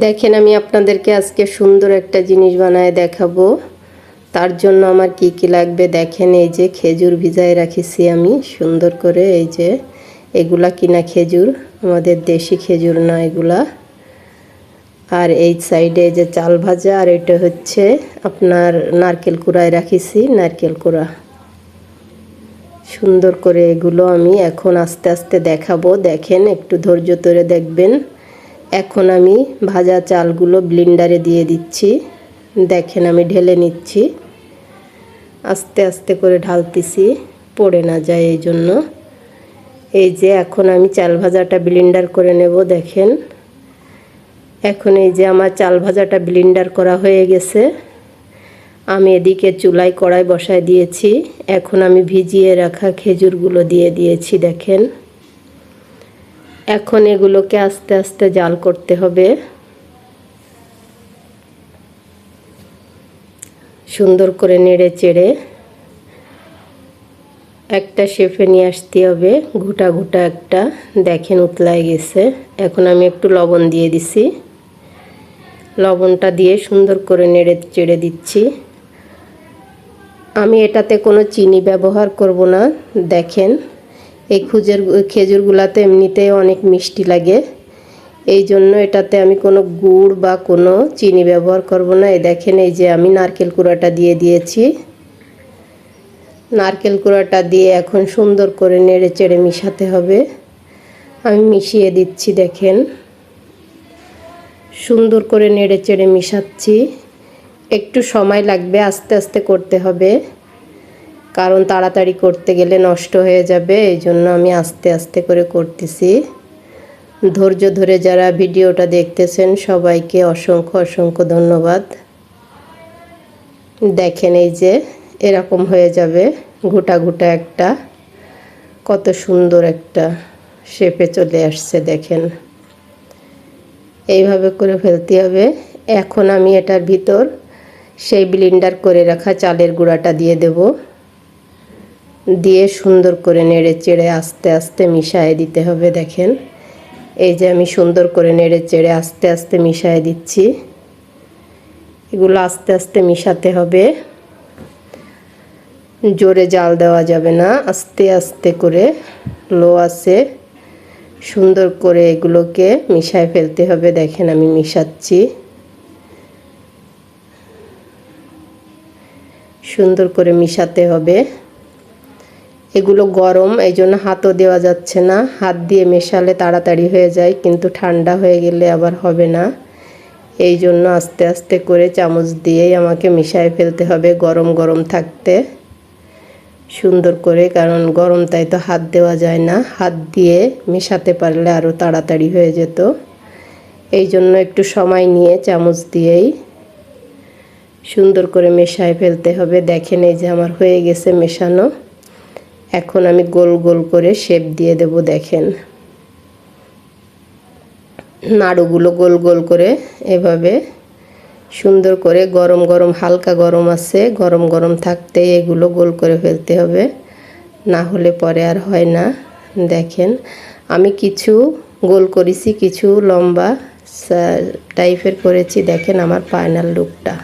দেখেন, আমি আপনাদেরকে আজকে সুন্দর একটা জিনিস বানায় দেখাবো। তার জন্য আমার কি কি লাগবে দেখেন, এই যে খেজুর ভিজায় রাখিছি আমি সুন্দর করে, এই যে এগুলা কিনা খেজুর, আমাদের দেশি খেজুর না এগুলা। আর এই সাইডে যে চাল ভাজা, আর এটা হচ্ছে আপনার নারকেল কুড়ায় রাখিছি, নারকেল কুড়া। সুন্দর করে এগুলো আমি এখন আস্তে আস্তে দেখাবো। দেখেন, একটু ধৈর্য ধরে দেখবেন। এখন আমি ভাজা চালগুলো ব্লিন্ডারে দিয়ে দিচ্ছি। দেখেন আমি ঢেলে নিচ্ছি। আস্তে আস্তে করে ঢালতেছি, পড়ে না যায় এই জন্য। এই যে এখন আমি চাল ভাজাটা ব্লিন্ডার করে নেব, দেখেন। এখন এই যে আমার চাল ভাজাটা ব্লিন্ডার করা হয়ে গেছে। আমি এদিকে চুলায় কড়াই বসায় দিয়েছি। এখন আমি ভিজিয়ে রাখা খেজুরগুলো দিয়ে দিয়েছি, দেখেন। এখন এগুলোকে আস্তে আস্তে জাল করতে হবে। সুন্দর করে নেড়ে চেড়ে একটা শেফে নিয়ে আসতে হবে। ঘুটা ঘুটা একটা। দেখেন উতলায় গেছে। এখন আমি একটু লবণ দিয়ে দিছি। লবণটা দিয়ে সুন্দর করে নেড়ে চেড়ে দিচ্ছি। আমি এটাতে কোনো চিনি ব্যবহার করব না। দেখেন এই খুজের খেজুরগুলাতে এমনিতেই অনেক মিষ্টি লাগে। এই জন্য এটাতে আমি কোনো গুড় বা কোনো চিনি ব্যবহার করব না। এই দেখেন, এই যে আমি নারকেল কুড়াটা দিয়ে দিয়েছি। নারকেল কুড়াটা দিয়ে এখন সুন্দর করে নেড়ে চেড়ে মিশাতে হবে। আমি মিশিয়ে দিচ্ছি, দেখেন। সুন্দর করে নেড়ে চেড়ে মিশাচ্ছি। একটু সময় লাগবে, আস্তে আস্তে করতে হবে। কারণ তাড়াতাড়ি করতে গেলে নষ্ট হয়ে যাবে, এই জন্য আমি আস্তে আস্তে করে করতেছি। ধৈর্য ধরে যারা ভিডিওটা দেখতেছেন, সবাইকে অসংখ্য অসংখ্য ধন্যবাদ। দেখেন এই যে, এরকম হয়ে যাবে, গোটা গোটা একটা। কত সুন্দর একটা শেপে চলে আসছে, দেখেন। এইভাবে করে ফেলতে হবে। এখন আমি এটার ভিতর সেই ব্লিন্ডার করে রাখা চালের গুঁড়াটা দিয়ে দেব। দিয়ে সুন্দর করে নেড়ে চেড়ে আস্তে আস্তে মিশায়ে দিতে হবে, দেখেন। এই যে আমি সুন্দর করে নেড়ে চেড়ে আস্তে আস্তে মিশায়ে দিচ্ছি। এগুলো আস্তে আস্তে মিশাতে হবে। জোরে জাল দেওয়া যাবে না, আস্তে আস্তে করে লো আছে। সুন্দর করে এগুলোকে মিশায় ফেলতে হবে, দেখেন আমি মিশাচ্ছি। সুন্দর করে মিশাতে হবে। এগুলো গরম এই জন্য হাতও দেওয়া যাচ্ছে না। হাত দিয়ে মেশালে তাড়াতাড়ি হয়ে যায়, কিন্তু ঠান্ডা হয়ে গেলে আবার হবে না। এই জন্য আস্তে আস্তে করে চামচ দিয়েই আমাকে মিশায় ফেলতে হবে গরম গরম থাকতে। সুন্দর করে, কারণ গরম তাই তো হাত দেওয়া যায় না। হাত দিয়ে মেশাতে পারলে আরও তাড়াতাড়ি হয়ে যেত। এই জন্য একটু সময় নিয়ে চামচ দিয়েই সুন্দর করে মেশায় ফেলতে হবে। দেখেন এই যে আমার হয়ে গেছে মেশানো। এখন আমি গোল গোল করে শেপ দিয়ে দেব, দেখেন। নাড়ুগুলো গোল গোল করে এভাবে সুন্দর করে গরম গরম, হালকা গরম আছে, গরম গরম থাকতে এগুলো গোল করে ফেলতে হবে, না হলে পরে আর হয় না। দেখেন, আমি কিছু গোল করেছি, কিছু লম্বা টাইপের করেছি, দেখেন আমার ফাইনাল লুকটা